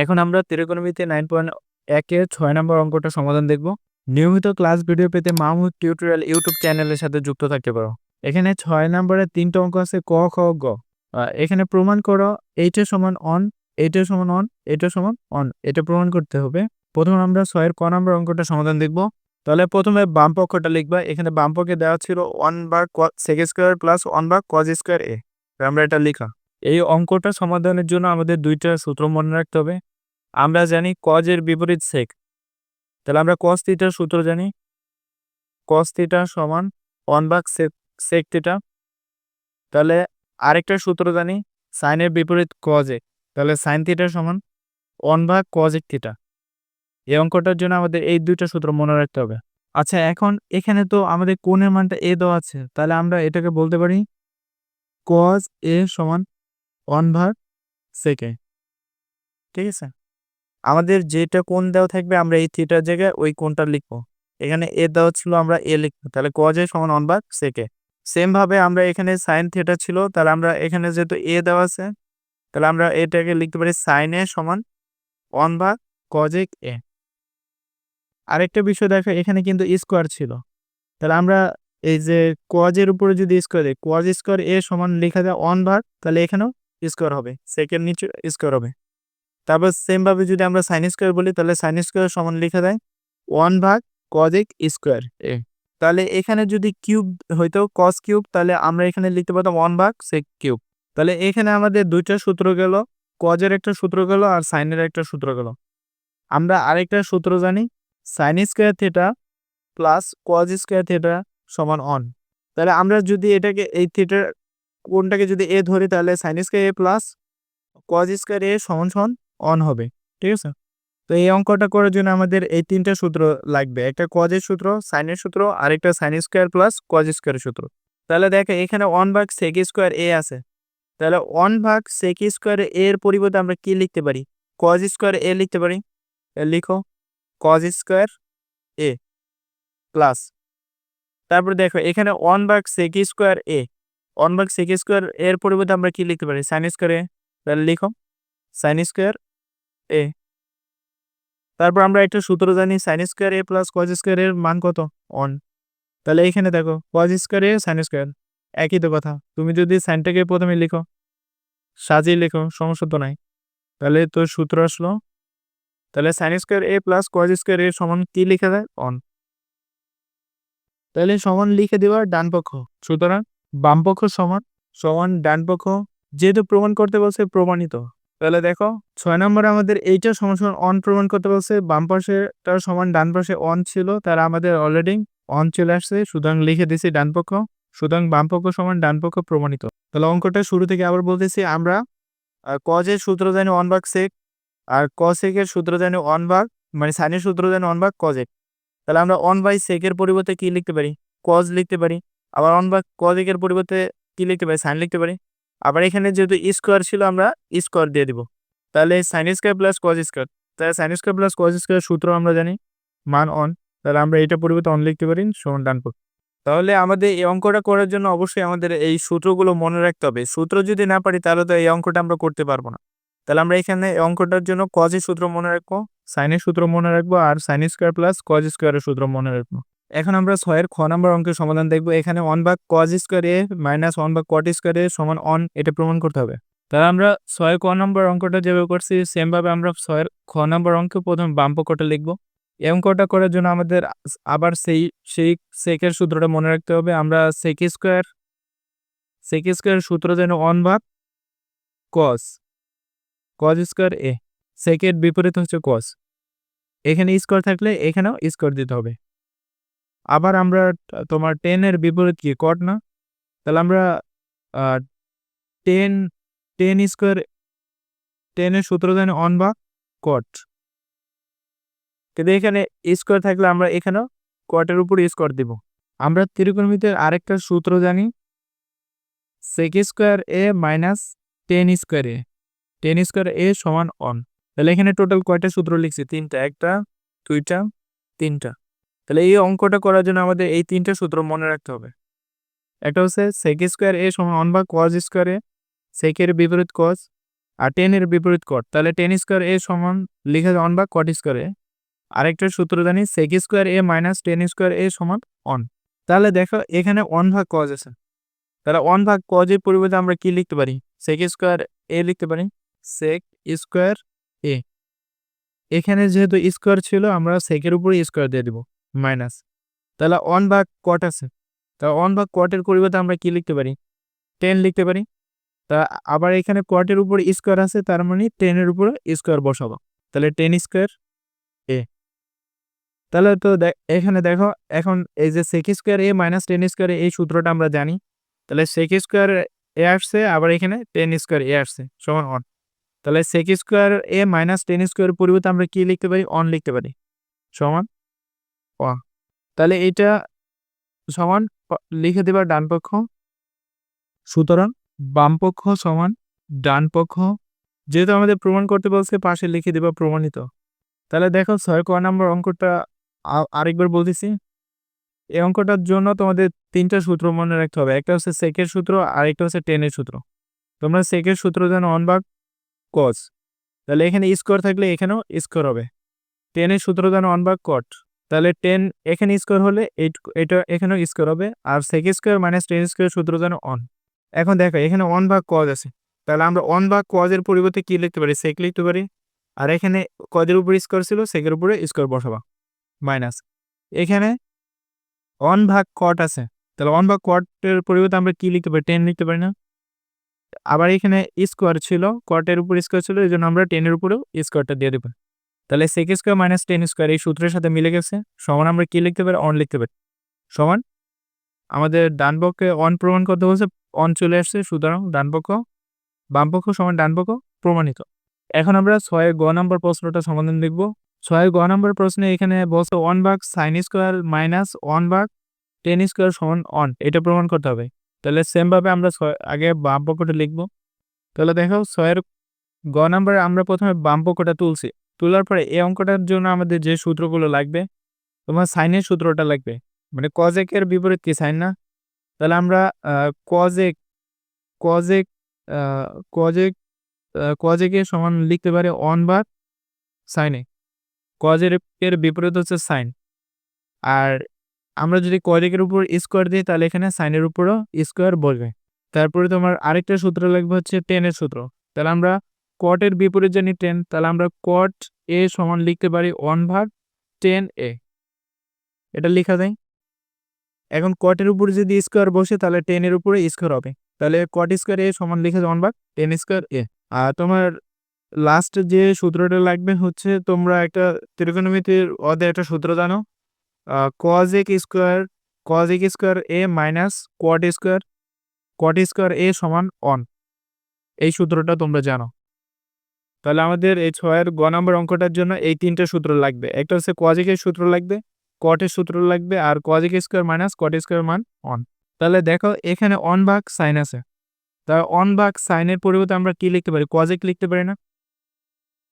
এখন আমরা ত্রিকোণমিতি নাইন পয়েন্ট একের ছয় নম্বর অঙ্কটা সমাধান দেখব। নিয়মিত ক্লাস ভিডিও পেতে মাহমুদ টিউটোরিয়াল ইউটিউব চ্যানেলের সাথে যুক্ত থাকতে পারো। এখানে ছয় নম্বরের তিনটা অঙ্ক আছে, ক, খ, গ। এখানে প্রমাণ করো, এইটা সমান অন এইটা সমান অন এটা সমান অন এটা প্রমাণ করতে হবে। প্রথমে আমরা ছয়ের ক নম্বর অঙ্কটা সমাধান দেখব। তাহলে প্রথমে বাম পক্ষটা লিখবা, এখানে বাম পক্ষে দেওয়া ছিল ওয়ান বা সেক স্কোয়ার প্লাস ওয়ান বা কজ স্কোয়ার এ আমরা এটা লিখা। এই অঙ্কটা সমাধানের জন্য আমাদের দুইটা সূত্র মনে রাখতে হবে। আমরা জানি কজের বিপরীত সেক তাহলে আমরা কস থিটার সূত্র জানি। কস থিটা সমান ওয়ান ভাগ সেক থিটা তাহলে আরেকটা সূত্র জানি সাইনের বিপরীত কজে তাহলে সাইন থিটা সমান ওয়ান ভাগ কজেক থিটা এই অঙ্কটার জন্য আমাদের এই দুইটা সূত্র মনে রাখতে হবে। আচ্ছা এখন এখানে তো আমাদের কোণের মানটা এ দেওয়া আছে। তাহলে আমরা এটাকে বলতে পারি কজ এ সমান ওয়ান ভাগ সেকে ঠিক আছে? আমাদের যেটা কোন দেওয়া থাকবে, আমরা এই থিটার জায়গায় ওই কোনটা লিখব। এখানে এ দেওয়া ছিল, আমরা এ লিখব। তাহলে কজ এ সমান ওয়ান ভাগ সেকে সেম ভাবে আমরা এখানে সাইন থিটা ছিল, তাহলে আমরা এখানে যেহেতু এ দেওয়া আছে, তাহলে আমরা এটাকে লিখতে পারি সাইন এ সমান ওয়ান ভাগ কজেক এ আরেকটা বিষয় দেখো, এখানে কিন্তু স্কোয়ার ছিল। তাহলে আমরা এই যে কজের উপরে যদি স্কোয়ার দিই কজ স্কোয়ার এ সমান লেখা যায় ওয়ান ভাগ তাহলে এখানেও স্কোয়ার হবে সেকেন্ড নিচে স্কোয়ার হবে। তারপর সেমভাবে যদি আমরা সাইন স্কোয়ার বলি, তাহলে সাইন স্কোয়ার সমান লেখা দেয় ওয়ান ভাগ কজেক স্কোয়ার এ। তাহলে এখানে যদি কিউব হইতো কস কিউব তাহলে আমরা এখানে লিখতে পারতাম ওয়ান ভাগ সেক কিউব তাহলে এখানে আমাদের দুইটা সূত্র গেল কজের একটা সূত্র গেল আর সাইনের একটা সূত্র গেল। আমরা আরেকটা সূত্র জানি sine square theta plus cos square theta সমান অন তাহলে আমরা যদি এটাকে এই থিটার কোনটাকে যদি এ ধরি তাহলে sine square A plus cos square A সমান সমান অন হবে, ঠিক আছে? তো এই অঙ্কটা করার জন্য আমাদের এই তিনটা সূত্র লাগবে, একটা কজের সূত্র সাইনের সূত্র, আর একটা সাইন স্কোয়ার প্লাস কজ স্কোয়ারের সূত্র। তাহলে দেখো, এখানে ওয়ান ভাগ সেক স্কোয়ার এ আছে। তাহলে ওয়ান ভাগ সেক স্কোয়ার এর পরিবর্তে আমরা কি লিখতে পারি? কজ স্কোয়ার এ লিখতে পারি। লিখো কজ স্কোয়ার এ প্লাস তারপর দেখো, এখানে ওয়ান ভাগ সেক স্কোয়ার এ ওয়ান ভাগ সেক স্কোয়ার এর পরিবর্তে আমরা কি লিখতে পারি? Sine square A? তাহলে লিখো সাইন স্কোয়ার এ। তারপর আমরা একটা সূত্র জানি sine square A plus cos square এর মান কত? অন তাহলে এখানে দেখো cos square A sine square একই তো কথা। তুমি যদি সাইনটাকে প্রথমে লিখো, সাজিয়ে লিখো, সমস্যা তো নাই। তাহলে তো সূত্র আসলো। তাহলে sine square A plus cos square এর সমান কি লিখা যায় অন তাহলে সমান লিখে দেওয়া ডান পক্ষ সুতরাং বাম পক্ষ সমান সমান ডান পক্ষ, যেহেতু প্রমাণ করতে বলছে প্রমাণিত। তাহলে দেখো, ছয় নম্বরে আমাদের এইটা সমান সমান অন প্রমাণ করতে বলছে, বাম পাশেটা সমান ডান পাশে অন ছিল, তারা আমাদের অলরেডি অন চলে আসছে, সুতরাং লিখে দিছি ডান পক্ষ, সুতরাং বাম পক্ষ সমান ডান পক্ষ প্রমাণিত। তাহলে অঙ্কটা শুরু থেকে আবার বলতেছি আমরা কজের সূত্র জানি অন ভাগ সেক আর ক কসেকের সূত্র জানি অন ভাগ মানে সাইনের সূত্র জানি অন কজেক তাহলে আমরা অন বাই সেকের পরিবর্তে কি লিখতে পারি? কজ লিখতে পারি। আবার অন ভাগ কজেকের পরিবর্তে কি লিখতে পারি? সাইন লিখতে পারি? আবার এখানে যেহেতু স্কোয়ার ছিল, আমরা স্কোয়ার দিয়ে দিব। তাহলে sine square plus cos square তাহলে sine square plus cos square সূত্র আমরা জানি, মান অন তাহলে আমরা এটা পরিবর্তে অন লিখতে পারি, সমান ডান তাহলে আমাদের এই অঙ্কটা করার জন্য অবশ্যই আমাদের এই সূত্রগুলো মনে রাখতে হবে। সূত্র যদি না পারি, তাহলে তো এই অঙ্কটা আমরা করতে পারব না। তাহলে আমরা এখানে এই অঙ্কটার জন্য কজের সূত্র মনে রাখব সাইনের সূত্র মনে রাখব, আর সাইন স্কোয়ার প্লাস কজ স্কোয়ারের সূত্র মনে রাখব। এখন আমরা ছয়ের খ নম্বর অঙ্কের সমাধান দেখব। এখানে ওয়ান ভাগ cos square A minus one ভাগ কট স্কোয়ার এ সমান অন এটা প্রমাণ করতে হবে। তাহলে আমরা ছয় ক নম্বর অঙ্কটা যেভাবে করছি সেম ভাবে আমরা ছয়ের খ নম্বর অঙ্কে প্রথম বাম পক্ষটা লিখব। এই অঙ্কটা করার জন্য আমাদের আবার সেই সেই সেকের সূত্রটা মনে রাখতে হবে। আমরা সেক স্কোয়ার সেক স্কোয়ার সূত্র যেন অন ভাগ কস কজ স্কোয়ার এ সেকের বিপরীত হচ্ছে কস এখানে স্কোয়ার থাকলে এখানেও স্কোয়ার দিতে হবে। আবার আমরা তোমার টেনের বিপরীত কি? কট না? তাহলে আমরা টেন টেন স্কোয়ার টেনের সূত্র জানি অন বা কট কিন্তু এখানে স্কোয়ার থাকলে আমরা এখানেও কটের উপর স্কোয়ার দিব। আমরা ত্রিকোণমিতির আরেকটা সূত্র জানি sec square A minus tan square A tan square A সমান অন তাহলে এখানে টোটাল কয়টা সূত্র লিখছি? তিনটা, একটা, দুইটা, তিনটা। তাহলে এই অঙ্কটা করার জন্য আমাদের এই তিনটা সূত্র মনে রাখতে হবে। একটা হচ্ছে সেক স্কোয়ার এ সমান অন বা কজ স্কোয়ার সেকের বিপরীত কজ আর টেনের বিপরীত কট তাহলে টেন স্কোয়ার এ সমান লিখে অন বা কট স্কোয়ার আরেকটা সূত্র জানি sec square A minus tan square A সমান অন তাহলে দেখো এখানে অন ভাগ কজ আছে। তাহলে অন ভাগ কজের পরিবর্তে আমরা কি লিখতে পারি? সেক স্কোয়ার এ লিখতে পারি সেক স্কোয়ার এ এখানে যেহেতু স্কোয়ার ছিল, আমরা সেকের উপরে স্কোয়ার দিয়ে দিব। মাইনাস তাহলে অন ভাগ কট আছে। তা অন ভাগ কটের পরিবর্তে আমরা কি লিখতে পারি? টেন লিখতে পারি। তা আবার এখানে কটের উপর স্কোয়ার আছে, তার মানে টেনের উপরে স্কোয়ার বসাবো। তাহলে টেন স্কোয়ার এ তাহলে তো এখানে দেখো, এখন এই যে sec square A minus tan square এই সূত্রটা আমরা জানি। তাহলে সেক স্কোয়ার এ আসছে, আবার এখানে টেন স্কোয়ার এ আসছে, সমান অন তাহলে sec square A minus tan square পরিবর্তে আমরা কি লিখতে পারি? অন লিখতে পারি। সমান অ তাহলে এটা সমান লিখে দেবার ডান পক্ষ। সুতরাং বাম পক্ষ সমান ডান পক্ষ। যেহেতু আমাদের প্রমাণ করতে বলছে, পাশে লিখে দেবা প্রমাণিত। তাহলে দেখো ছয় ক নম্বর অঙ্কটা আরেকবার বলতেছি। এই অঙ্কটার জন্য তোমাদের তিনটা সূত্র মনে রাখতে হবে। একটা হচ্ছে সেকের সূত্র, আরেকটা হচ্ছে টেনের সূত্র। তোমরা সেকের সূত্র যেন অন বা কস তাহলে এখানে স্কোয়ার থাকলে এখানেও স্কোয়ার হবে। টেনের সূত্র যেন অন বা কট তাহলে টেন এখানে স্কোয়ার হলে এটা এখানেও স্কোয়ার হবে, আর sec square minus tan square সূত্র জানো অন এখন দেখো, এখানে অন বা কজ আছে, তাহলে আমরা অন বা কজের পরিবর্তে কি লিখতে পারি? সেক লিখতে পারি, আর এখানে কজের উপরে স্কোয়ার ছিল সেকের উপরে স্কোয়ার বসাবা মাইনাস এখানে অন ভাগ কট আছে, তাহলে অন ভাগ কটের পরিবর্তে আমরা কি লিখতে পারি? টেন লিখতে পারি না। আবার এখানে স্কোয়ার ছিল কটের উপর স্কোয়ার ছিল, এই জন্য আমরা টেনের উপরেও স্কোয়ারটা দিয়ে দেবো। তাহলে sec square minus tan square এই সূত্রের সাথে মিলে গেছে। সমান আমরা কি লিখতে পারি? অন লিখতে পারি। সমান আমাদের ডান পক্ষে অন প্রমাণ করতে বলছে অন চলে আসছে, সুতরাং ডান পক্ষ, বাম পক্ষ সমান ডান পক্ষ প্রমাণিত। এখন আমরা ছয়ের গ নম্বর প্রশ্নটা সমাধান দেখব। ছয়ের গ নম্বর প্রশ্নে এখানে বলছে ওয়ান ভাগ সাইন স্কোয়ার মাইনাস ওয়ান ভাগ টেন স্কোয়ার সমান অন এটা প্রমাণ করতে হবে। তাহলে সেমভাবে আমরা ছয়, আগে বাম পক্ষটা লিখব। তাহলে দেখো, ছয়ের গ নম্বরে আমরা প্রথমে বাম পক্ষটা তুলছি। তোলার পরে এই অঙ্কটার জন্য আমাদের যে সূত্রগুলো লাগবে, তোমার সাইনের সূত্রটা লাগবে। মানে কজেকের বিপরীত কি সাইন না? তাহলে আমরা কজেক কজেক কজেক কজেকে সমান লিখতে পারি অন বা সাইনে কজের এর বিপরীত হচ্ছে সাইন আর আমরা যদি কজেকের উপর স্কোয়ার দিই, তাহলে এখানে সাইনের উপরও স্কোয়ার বলবে তারপরে তোমার আরেকটা সূত্র লাগবে হচ্ছে টেনের সূত্র। তাহলে আমরা কটের বিপরীত জানি টেন তাহলে আমরা কট এ সমান লিখতে পারি ওয়ান ভাগ টেন এ এটা লেখা যায়। এখন কটের উপরে যদি স্কোয়ার বসে, তাহলে টেনের উপরে স্কোয়ার হবে। তাহলে কট স্কোয়ার এ সমান লিখে ওয়ান ভাগ টেন স্কোয়ার এ আর তোমার লাস্ট যে সূত্রটা লাগবে হচ্ছে, তোমরা একটা ত্রিকোণমিতির অদে একটা সূত্র জানো। কজ এক স্কোয়ার কজ এক square A minus cot square cot square A সমান অন এই সূত্রটা তোমরা জানো। তাহলে আমাদের এই ছয়ের গ নম্বর অঙ্কটার জন্য এই তিনটে সূত্র লাগবে। একটা হচ্ছে কজিকের সূত্র লাগবে কটের সূত্র লাগবে, আর cosec square minus cot square মান অন তাহলে দেখো এখানে অন ভাগ সাইন আছে। তা অন ভাগ সাইনের পরিবর্তে আমরা কি লিখতে পারি? কজেক লিখতে পারি না?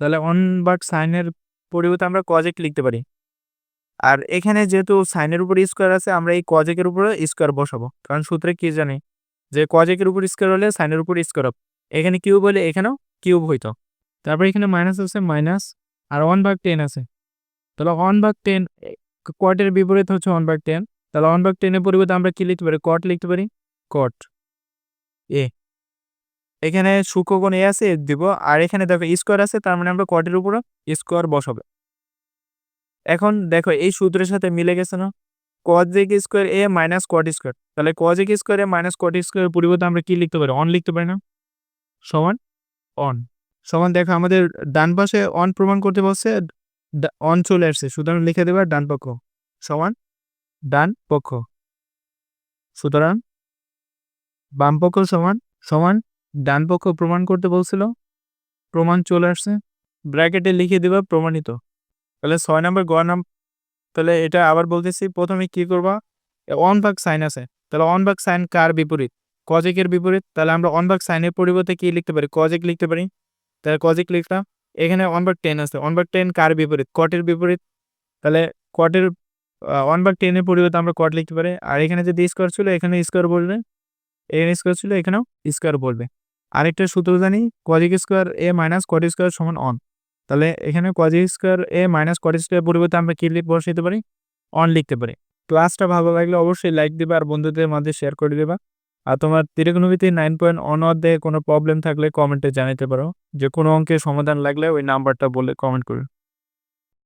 তাহলে অন ভাগ সাইনের পরিবর্তে আমরা কজেক লিখতে পারি। আর এখানে যেহেতু সাইনের উপর স্কোয়ার আছে, আমরা এই কজেকের উপরে স্কোয়ার বসাবো। কারণ সূত্রে কি জানি? যে কজেকের উপর স্কোয়ার হলে সাইনের উপর স্কোয়ার হবে। এখানে কিউব হলে এখানেও কিউব হইতো। তারপর এখানে মাইনাস আছে মাইনাস আর ওয়ান ভাগ টেন আছে। তাহলে ওয়ান ভাগ টেন কটের বিপরীত হচ্ছে ওয়ান ভাগ টেন তাহলে ওয়ান ভাগ টেনের পরিবর্তে আমরা কি লিখতে পারি? কট লিখতে পারি? কট এ এখানে সূক্ষ্মকোণ এ আছে দিব। আর এখানে দেখো স্কোয়ার আছে, তার মানে আমরা কটের উপরে স্কোয়ার বসাবে। এখন দেখো এই সূত্রের সাথে মিলে গেছে না? Cosec square A minus cot square তাহলে cosec square A minus cot square পরিবর্তে আমরা কি লিখতে পারি? অন লিখতে পারি না? সমান অন সমান দেখো আমাদের ডান পাশে অন প্রমাণ করতে বলছে অন চলে আসছে। সুতরাং লিখে দেবে ডান পক্ষ। সমান ডান পক্ষ। সুতরাং বাম পক্ষ সমান সমান ডান পক্ষ প্রমাণ করতে বলছিল, প্রমাণ চলে আসছে। ব্র্যাকেটে লিখে দেবা প্রমাণিত। তাহলে ছয় নম্বর গ নাম, তাহলে এটা আবার বলতেছি, প্রথমে কি করবা? অন ভাগ সাইন আছে। তাহলে অন ভাগ সাইন কার বিপরীত? কজেকের বিপরীত? তাহলে আমরা অন ভাগ সাইনের পরিবর্তে কি লিখতে পারি? কজেক লিখতে পারি। তাহলে কজিক লিখলাম এখানে ওয়ান বাই টেন আছে। ওয়ান বাই টেন কার বিপরীত? কটের বিপরীত? তাহলে কটের ওয়ান বাই টেনের পরিবর্তে আমরা কট লিখতে পারি। আর এখানে যদি স্কোয়ার ছিল, এখানে স্কোয়ার বলবে। এখানে স্কোয়ার ছিল, এখানেও স্কোয়ার বলবে। আরেকটা সূত্র জানি cosec square A minus cot square সমান অন তাহলে এখানে cosec square A minus cot square পরিবর্তে আমরা কী লিখ বসাইতে পারি? অন লিখতে পারি। ক্লাসটা ভালো লাগলে অবশ্যই লাইক দেবে আর বন্ধুদের মাঝে শেয়ার করে দেবা। আর তোমার ত্রিকোণমিতি নাইন পয়েন্ট অন অধ্যায়ে কোনো প্রবলেম থাকলে কমেন্টে জানাতে পারো। যে কোনো অঙ্কের সমাধান লাগলে ওই নাম্বারটা বলে কমেন্ট করো।